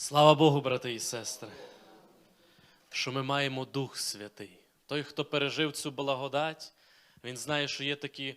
Слава Богу, брати і сестри, що ми маємо Дух Святий. Той, хто пережив цю благодать, він знає, що є такі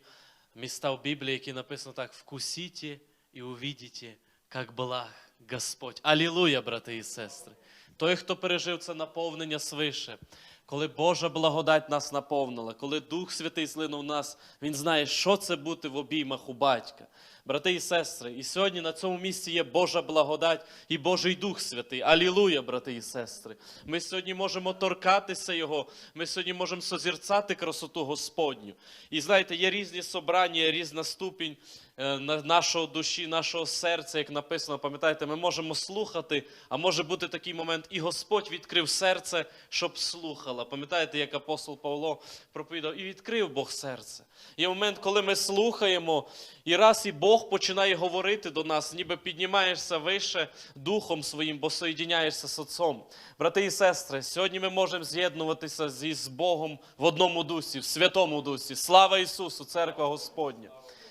міста в Біблії, які написано так: вкусіть і увидите, як благ Господь. Алілуя, брати і сестри. Той, хто пережив це наповнення свише, коли Божа благодать нас наповнила, коли Дух Святий злинув нас, він знає, що це бути в обіймах у батька. Брати і сестри, і сьогодні на цьому місці є Божа благодать і Божий Дух Святий. Алілуя, брати і сестри. Ми сьогодні можемо торкатися Його, ми сьогодні можемо созірцати красоту Господню. І знаєте, є різні собрання, різна ступінь е, нашого душі, нашого серця, як написано, пам'ятаєте, ми можемо слухати, а може бути такий момент, і Господь відкрив серце, щоб слухала. Пам'ятаєте, як апостол Павло проповідав, і відкрив Бог серце. Є момент, коли ми слухаємо, і раз і Бог починає говорити до нас, ніби піднімаєшся вище духом своїм, бо соєдиняєшся з Отцом. Брати і сестри, сьогодні ми можемо з'єднуватися зі з Богом в одному дусі, в святому дусі. Слава Ісусу, церква Господня!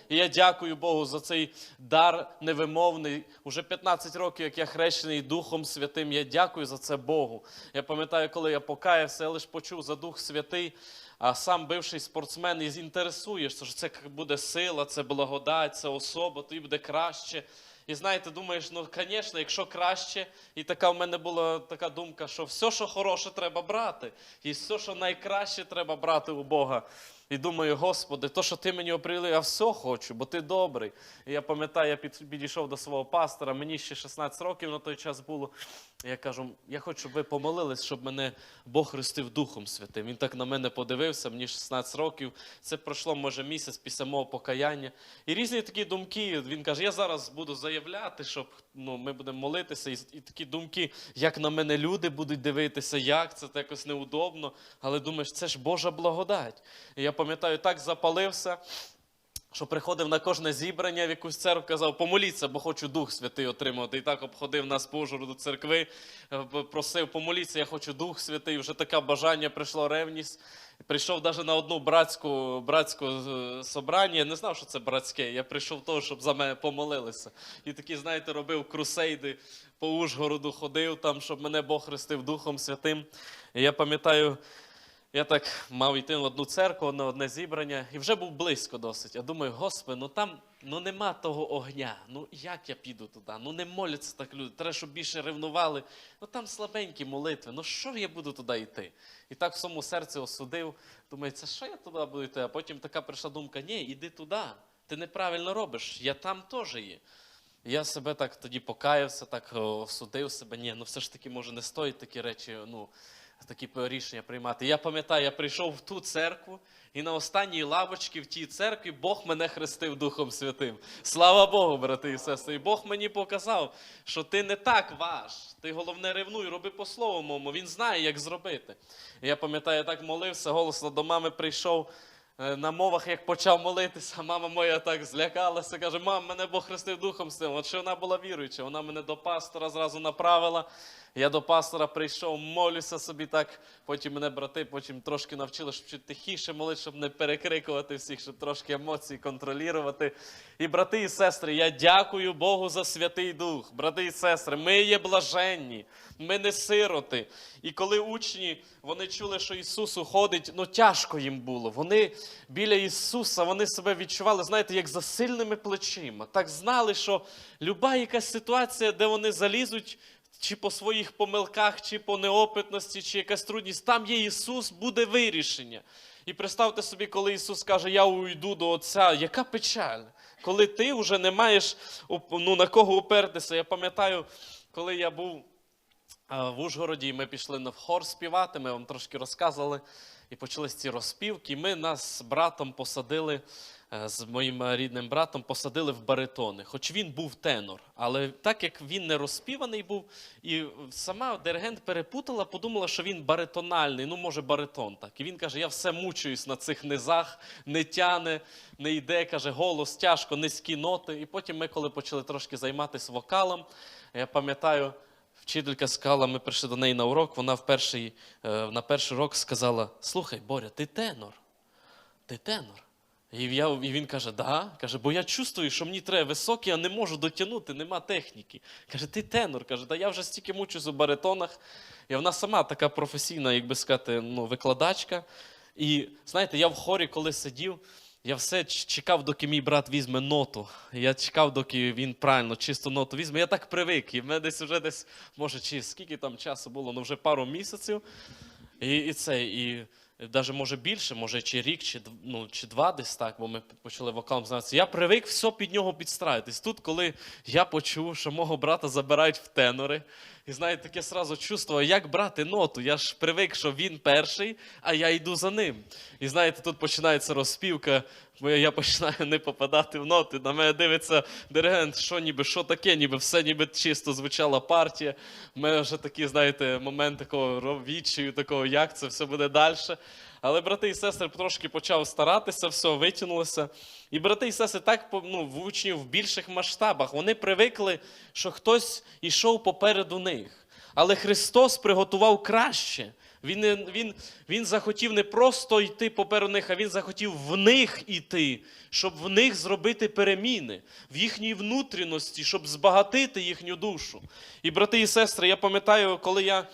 І я дякую Богу за цей дар невимовний. Уже 15 років, як я хрещений Духом Святим. Я дякую за це Богу. Я пам'ятаю, коли я покаявся, я лише почув за Дух Святий, а сам бивший спортсмен, і інтересуєшся, що це буде сила, це благодать, це особа, тобі буде краще. І знаєте, думаєш, ну, звісно, якщо краще, і така в мене була така думка, що все, що хороше, треба брати, і все, що найкраще, треба брати у Бога. І думаю, Господи, то, що ти мені оприли, я все хочу, бо ти добрий. І я пам'ятаю, я під- підійшов до свого пастора, мені ще 16 років на той час було. Я кажу, я хочу, щоб ви помолились, щоб мене Бог хрестив Духом Святим. Він так на мене подивився, мені 16 років. Це пройшло, може, місяць після мого покаяння. І різні такі думки. Він каже, я зараз буду заявляти, щоб ну, ми будемо молитися. І, і такі думки, як на мене люди будуть дивитися, як це, це якось неудобно. Але думаєш, це ж Божа благодать. І я пам'ятаю, так запалився. Що приходив на кожне зібрання в якусь церкву, казав, помоліться, бо хочу Дух Святий отримати. І так обходив нас по Ужгороду церкви, е, просив помоліться, я хочу Дух Святий. Вже таке бажання прийшло ревність. Прийшов навіть на одну братську, братську е, собрання. Я не знав, що це братське. Я прийшов того, щоб за мене помолилися. І такі, знаєте, робив крусейди по Ужгороду, ходив там, щоб мене Бог хрестив Духом Святим. І я пам'ятаю, я так мав йти в одну церкву на одне зібрання, і вже був близько досить. Я думаю, Господи, ну там ну нема того огня. Ну як я піду туди? Ну не моляться так люди. Треба, щоб більше ревнували. Ну там слабенькі молитви. Ну що я буду туди йти? І так в своєму серці осудив. Думаю, це що я туди буду йти? А потім така прийшла думка: ні, іди туди. Ти неправильно робиш. Я там теж є. Я себе так тоді покаявся, так осудив себе. Ні, ну все ж таки, може, не стоїть такі речі, ну, такі рішення приймати. Я пам'ятаю, я прийшов в ту церкву, і на останній лавочці в тій церкві Бог мене хрестив Духом Святим. Слава Богу, брати і сестри. І Бог мені показав, що ти не так важ. Ти головне ревнуй, роби по слову моєму. Він знає, як зробити. І я пам'ятаю, я так молився, голосно до мами прийшов. Е, На мовах, як почав молитися, мама моя так злякалася, каже: мам, мене Бог хрестив Духом Святим. От що вона була віруюча, вона мене до пастора зразу направила. Я до пастора прийшов, молюся собі так. Потім мене брати, потім трошки навчили, щоб тихіше молити, щоб не перекрикувати всіх, щоб трошки емоції контролювати. І брати і сестри, я дякую Богу за Святий Дух. Брати і сестри, ми є блаженні, ми не сироти. І коли учні вони чули, що Ісус уходить, ну тяжко їм було. Вони біля Ісуса вони себе відчували, знаєте, як за сильними плечима. Так знали, що люба якась ситуація, де вони залізуть. Чи по своїх помилках, чи по неопитності, чи якась трудність, там є Ісус, буде вирішення. І представте собі, коли Ісус каже, я уйду до Отця, яка печаль, коли ти вже не маєш ну, на кого упертися. Я пам'ятаю, коли я був в Ужгороді, і ми пішли на хор співати, ми вам трошки розказували, і почались ці розпівки. І ми нас з братом посадили, з моїм е, рідним братом, посадили в баритони. Хоч він був тенор. Але так як він не розпіваний був, і сама диригент перепутала, подумала, що він баритональний, ну, може, баритон так. І він каже: я все мучуюсь на цих низах, не тяне, не йде, каже, голос тяжко, низькі ноти. І потім ми, коли почали трошки займатися вокалом, я пам'ятаю. Вчителька сказала, ми прийшли до неї на урок, вона в перший, е, на перший урок сказала: Слухай, Боря, ти тенор. Ти тенор. І, я, і він каже, да. Каже, бо я чувствую, що мені треба високий, а не можу дотягнути, нема техніки. Каже, ти тенор. Каже, да я вже стільки мучусь у баритонах. І вона сама така професійна, як би сказати, ну, викладачка. І знаєте, я в хорі, коли сидів, я все чекав, доки мій брат візьме ноту. Я чекав, доки він правильно чисту ноту візьме. Я так привик. І в мене десь вже десь, може, чи скільки там часу було, ну вже пару місяців. І, і це, і навіть може більше, може чи рік, чи, ну, чи два десь так, бо ми почали вокалом знатися. Я привик все під нього підстраюватись. Тут, коли я почув, що мого брата забирають в тенори, і знаєте, таке сразу чувство, як брати ноту. Я ж привик, що він перший, а я йду за ним. І знаєте, тут починається розпівка, бо я починаю не попадати в ноти. На мене дивиться диригент, що ніби що таке, ніби все ніби чисто звучала партія. У мене вже такі, знаєте, момент такого відчаю, такого, як це все буде далі. Але брати і сестри трошки почав старатися, все витягнулося. І брати і сестри так ну, в учнів в більших масштабах. Вони привикли, що хтось ішов попереду них. Але Христос приготував краще. Він, він, він захотів не просто йти попереду них, а він захотів в них іти, щоб в них зробити переміни, в їхній внутрішності, щоб збагатити їхню душу. І брати і сестри, я пам'ятаю, коли я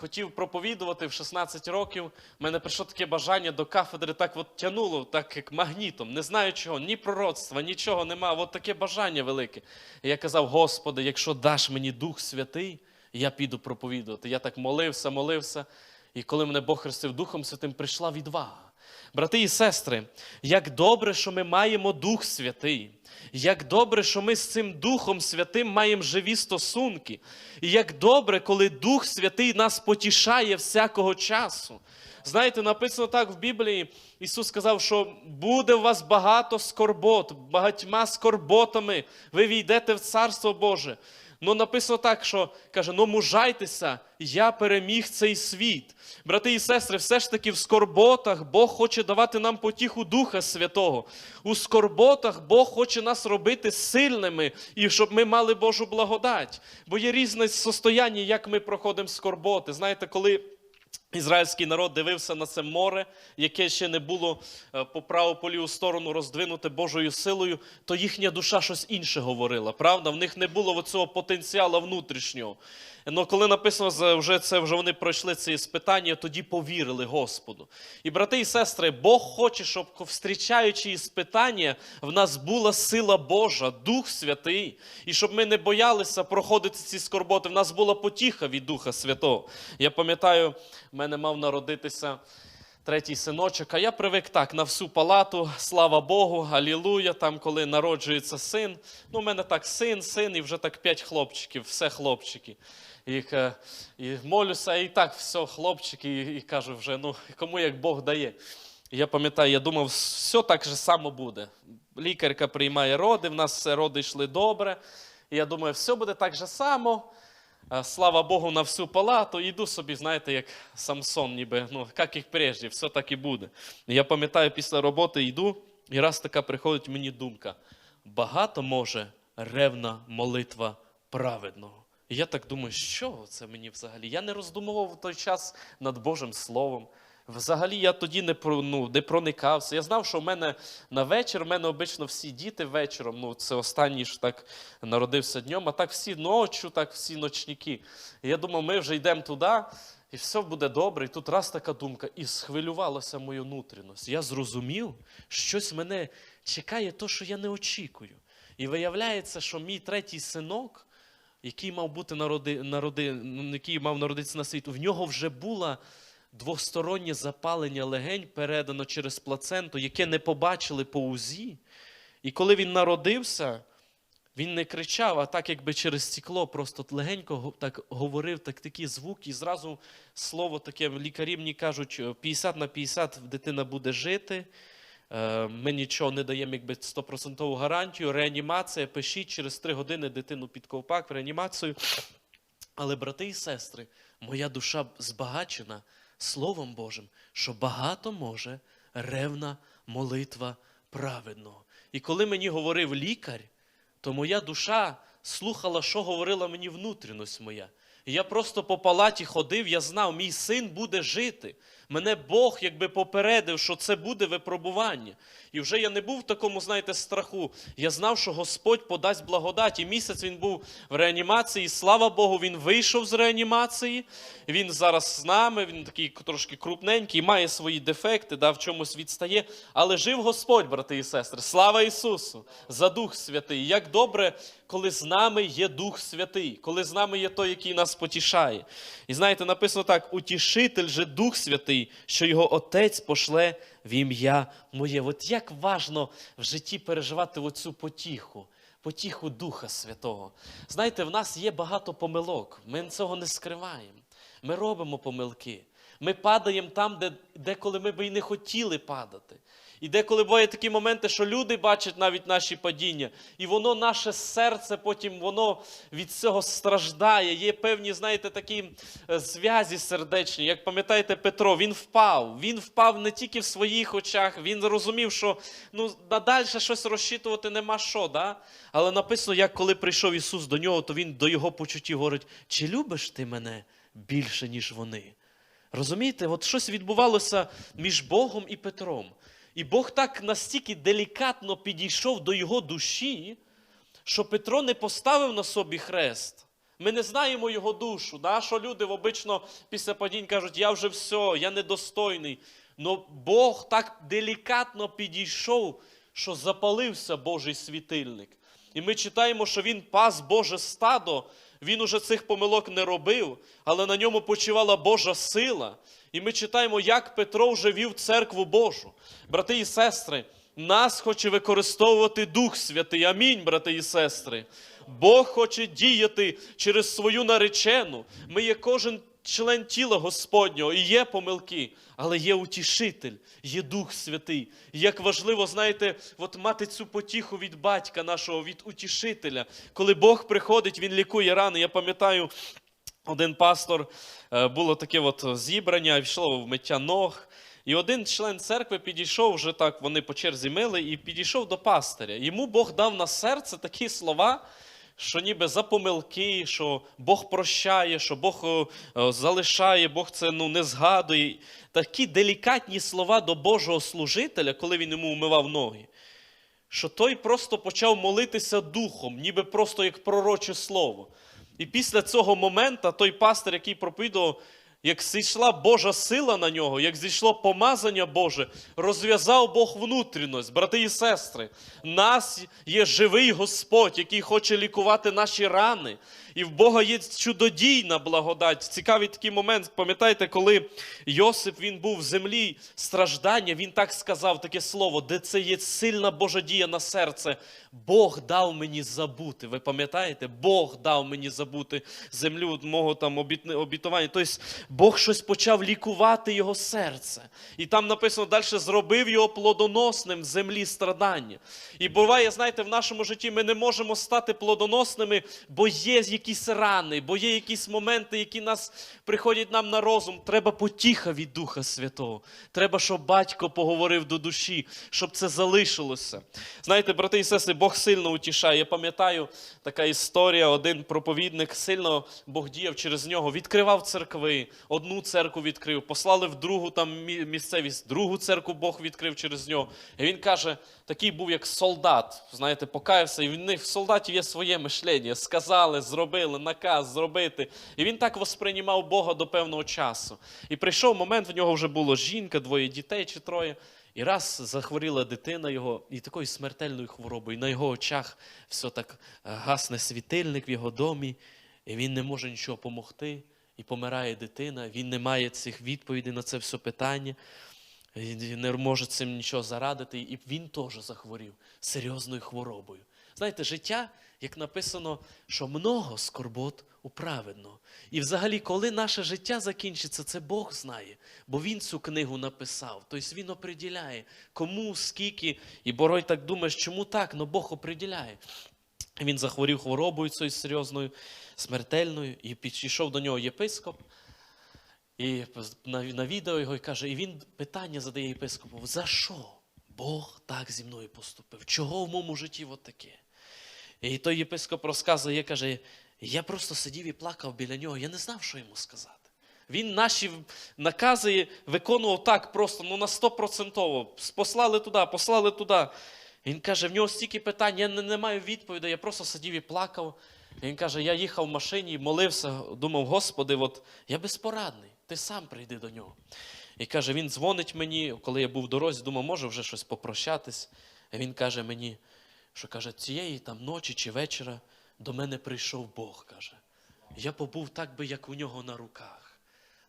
хотів проповідувати в 16 років, в мене прийшло таке бажання до кафедри, так от тянуло, так як магнітом. Не знаю чого, ні пророцтва, нічого нема. От таке бажання велике. І я казав, Господи, якщо даш мені Дух Святий, я піду проповідувати. Я так молився, молився. І коли мене Бог хрестив Духом Святим, прийшла відвага. Брати і сестри, як добре, що ми маємо Дух Святий, як добре, що ми з цим Духом Святим маємо живі стосунки, і як добре, коли Дух Святий нас потішає всякого часу. Знаєте, написано так в Біблії, Ісус сказав, що буде у вас багато скорбот, багатьма скорботами ви війдете в Царство Боже. Ну, написано так, що каже: ну мужайтеся, я переміг цей світ. Брати і сестри, все ж таки в скорботах Бог хоче давати нам потіху Духа Святого. У скорботах Бог хоче нас робити сильними і щоб ми мали Божу благодать. Бо є різне состояння, як ми проходимо скорботи. Знаєте, коли. Ізраїльський народ дивився на це море, яке ще не було е, по праву по сторону роздвинуте Божою силою, то їхня душа щось інше говорила. Правда, в них не було цього потенціалу внутрішнього. Ну, коли написано, вже це вже вони пройшли ці іспитання, тоді повірили Господу. І брати і сестри, Бог хоче, щоб встрічаючи іспитання, в нас була сила Божа, Дух Святий, і щоб ми не боялися проходити ці скорботи. В нас була потіха від Духа Святого. Я пам'ятаю, в мене мав народитися. Третій синочок, а я привик так на всю палату, слава Богу, алілуя, там, коли народжується син. Ну, у мене так син, син, і вже так п'ять хлопчиків, все хлопчики. І, е, і молюся, і так все, хлопчики, і, і кажу вже, ну, кому як Бог дає. Я пам'ятаю, я думав, все так же само буде. Лікарка приймає роди, в нас все роди йшли добре. І я думаю, все буде так же само. Слава Богу, на всю палату, іду собі, знаєте, як Самсон, ніби, ну, як і прежде, все так і буде. Я пам'ятаю, після роботи йду, і раз така приходить мені думка: багато може ревна молитва праведного. І я так думаю, що це мені взагалі? Я не роздумував в той час над Божим Словом. Взагалі я тоді не ну, не проникався. Я знав, що в мене на вечір, в мене обично всі діти вечором. Ну, це останній ж так народився днем, а так всі ночі, так всі ночники. І я думав, ми вже йдемо туди, і все буде добре. І тут раз така думка, і схвилювалася моя внутрішність. Я зрозумів, щось мене чекає, то, що я не очікую. І виявляється, що мій третій синок, який мав бути народи, народи, який мав народитися на світ, в нього вже була двостороннє запалення легень передано через плаценту, яке не побачили по УЗІ. І коли він народився, він не кричав, а так, якби через стекло, просто легенько так говорив так, такі звуки, і зразу слово таке, лікарі мені кажуть, 50 на 50 дитина буде жити. Е, Ми нічого не даємо якби 100% гарантію. Реанімація, пишіть, через 3 години дитину під ковпак в реанімацію. Але, брати і сестри, моя душа збагачена Словом Божим, що багато може ревна молитва праведного. І коли мені говорив лікар, то моя душа слухала, що говорила мені внутрішність моя. Я просто по палаті ходив, я знав, мій син буде жити. Мене Бог якби попередив, що це буде випробування. І вже я не був в такому, знаєте, страху. Я знав, що Господь подасть благодать. І місяць він був в реанімації. Слава Богу, він вийшов з реанімації. Він зараз з нами, він такий трошки крупненький, має свої дефекти, да, в чомусь відстає. Але жив Господь, брати і сестри. Слава Ісусу! За Дух Святий. Як добре, коли з нами є Дух Святий, коли з нами є той, який нас потішає. І знаєте, написано так: утішитель же Дух Святий, що його Отець пошле в ім'я моє. От як важно в житті переживати оцю потіху. Потіху Духа Святого. Знаєте, в нас є багато помилок. Ми цього не скриваємо. Ми робимо помилки. Ми падаємо там, де деколи ми би і не хотіли падати. І деколи бувають такі моменти, що люди бачать навіть наші падіння, і воно, наше серце, потім воно від цього страждає. Є певні, знаєте, такі е, зв'язі сердечні. Як пам'ятаєте, Петро, він впав. Він впав не тільки в своїх очах, він розумів, що ну, надалі щось розчитувати нема що. Да? Але написано, як коли прийшов Ісус до нього, то він до його почуттів говорить: чи любиш ти мене більше, ніж вони? Розумієте, от щось відбувалося між Богом і Петром. І Бог так настільки делікатно підійшов до його душі, що Петро не поставив на собі хрест. Ми не знаємо його душу. Да? Що люди обично після падінь кажуть, я вже все, я недостойний. Но Бог так делікатно підійшов, що запалився Божий світильник. І ми читаємо, що він пас Боже стадо, він уже цих помилок не робив, але на ньому почивала Божа сила. І ми читаємо, як Петро вже вів церкву Божу. Брати і сестри, нас хоче використовувати Дух Святий. Амінь, брати і сестри. Бог хоче діяти через свою наречену. Ми є кожен член тіла Господнього, і є помилки, але є утішитель, є Дух Святий. І як важливо, знаєте, от мати цю потіху від батька нашого, від утішителя. Коли Бог приходить, Він лікує рани. Я пам'ятаю, один пастор е, було таке от зібрання, йшло в миття ног. І один член церкви підійшов вже так, вони по черзі мили, і підійшов до пастиря. Йому Бог дав на серце такі слова, що ніби за помилки, що Бог прощає, що Бог е, е, залишає, Бог це ну, не згадує. Такі делікатні слова до Божого служителя, коли він йому умивав ноги, що той просто почав молитися духом, ніби просто як пророче слово. І після цього моменту той пастор, який проповідував, як зійшла Божа сила на нього, як зійшло помазання Боже, розв'язав Бог внутрішність, брати і сестри. Нас є живий Господь, який хоче лікувати наші рани. І в Бога є чудодійна благодать. Цікавий такий момент. Пам'ятаєте, коли Йосип він був в землі страждання, він так сказав таке слово, де це є сильна Божа дія на серце. Бог дав мені забути. Ви пам'ятаєте? Бог дав мені забути землю мого там обітування. Тобто Бог щось почав лікувати його серце. І там написано далі зробив його плодоносним в землі страдання. І буває, знаєте, в нашому житті ми не можемо стати плодоносними, бо є якісь рани, бо є якісь моменти, які нас приходять нам на розум. Треба потіха від Духа Святого. Треба, щоб батько поговорив до душі, щоб це залишилося. Знаєте, брати і сестри, Бог сильно утішає. Я пам'ятаю така історія, один проповідник сильно Бог діяв через нього, відкривав церкви, одну церкву відкрив, послали в другу там місцевість, другу церкву Бог відкрив через нього. І він каже, такий був як солдат, знаєте, покаявся, і в них в солдатів є своє мишлення. Сказали, зробили, наказ зробити. І він так восприймав Бога до певного часу. І прийшов момент, в нього вже було жінка, двоє дітей чи троє. І раз захворіла дитина його і такою смертельною хворобою. І на його очах все так е, гасне світильник в його домі, і він не може нічого допомогти. І помирає дитина, він не має цих відповідей на це все питання, і не може цим нічого зарадити. І він теж захворів серйозною хворобою. Знаєте, життя, як написано, що много скорбот у праведного. І взагалі, коли наше життя закінчиться, це Бог знає, бо Він цю книгу написав. Тобто Він оприділяє, кому, скільки. І Борой так думаєш, чому так? Ну Бог оприділяє. Він захворів хворобою цією серйозною, смертельною, і підійшов до нього єпископ. І на, на його і каже, і він питання задає єпископу: за що Бог так зі мною поступив? Чого в моєму житті от таке? І той єпископ розказує, каже, я просто сидів і плакав біля нього, я не знав, що йому сказати. Він наші накази виконував так просто, ну на 100%. Послали туди, послали туди. Він каже, в нього стільки питань, я не, не маю відповідей, я просто сидів і плакав. Він каже, я їхав в машині, молився, думав, Господи, от я безпорадний, ти сам прийди до нього. І каже, він дзвонить мені, коли я був в дорозі, думав, може вже щось попрощатись. І він каже мені, що каже, цієї там ночі чи вечора до мене прийшов Бог, каже. Я побув так би, як у нього на руках.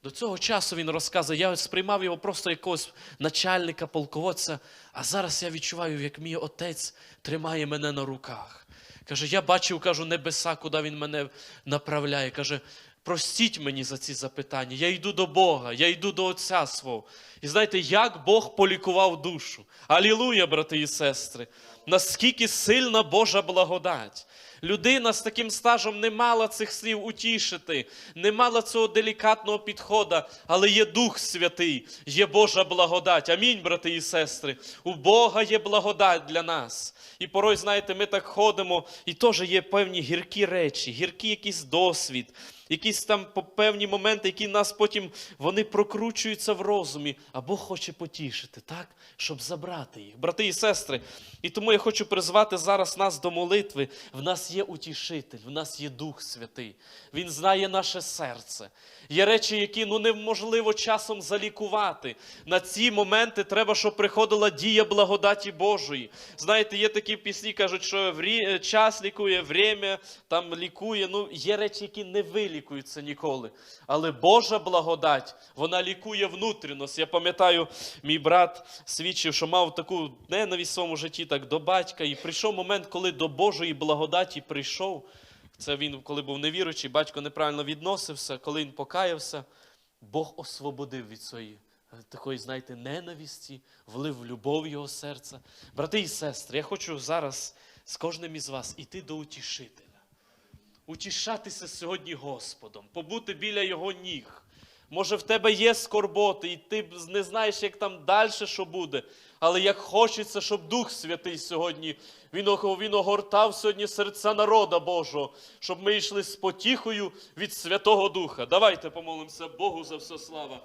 До цього часу він розказує, я сприймав його просто якогось начальника, полководця, а зараз я відчуваю, як мій отець тримає мене на руках. Каже, я бачив, кажу, небеса, куди він мене направляє. Каже, простіть мені за ці запитання. Я йду до Бога, я йду до Отця свого. І знаєте, як Бог полікував душу. Алілуя, брати і сестри! Наскільки сильна Божа благодать. Людина з таким стажем не мала цих слів утішити, не мала цього делікатного підходу, але є Дух Святий, є Божа благодать. Амінь, брати і сестри. У Бога є благодать для нас. І порой, знаєте, ми так ходимо, і теж є певні гіркі речі, гіркий якийсь досвід, якісь там певні моменти, які нас потім вони прокручуються в розумі, а Бог хоче потішити, так? Щоб забрати їх. Брати і сестри. І тому я хочу призвати зараз нас до молитви. В нас є утішитель, в нас є Дух Святий. Він знає наше серце. Є речі, які ну, неможливо часом залікувати. На ці моменти треба, щоб приходила дія благодаті Божої. Знаєте, є такі пісні, кажуть, що час лікує, время там лікує. Ну, є речі, які не вилікуються ніколи. Але Божа благодать, вона лікує внутрішність. Я пам'ятаю, мій брат свідчив, що мав таку ненависть в своєму житті так до батька. І прийшов момент, коли до Божої благодаті прийшов. Це він, коли був невіруючий, батько неправильно відносився, коли він покаявся, Бог освободив від своєї е, такої, знаєте, ненависті, влив любов його серце. Брати і сестри, я хочу зараз з кожним із вас іти до утішителя. Утішатися сьогодні Господом, побути біля Його ніг. Може, в тебе є скорботи, і ти не знаєш, як там далі що буде. Але як хочеться, щоб Дух Святий сьогодні він, він огортав сьогодні серця народа Божого, щоб ми йшли з потіхою від Святого Духа. Давайте помолимося Богу за все слава.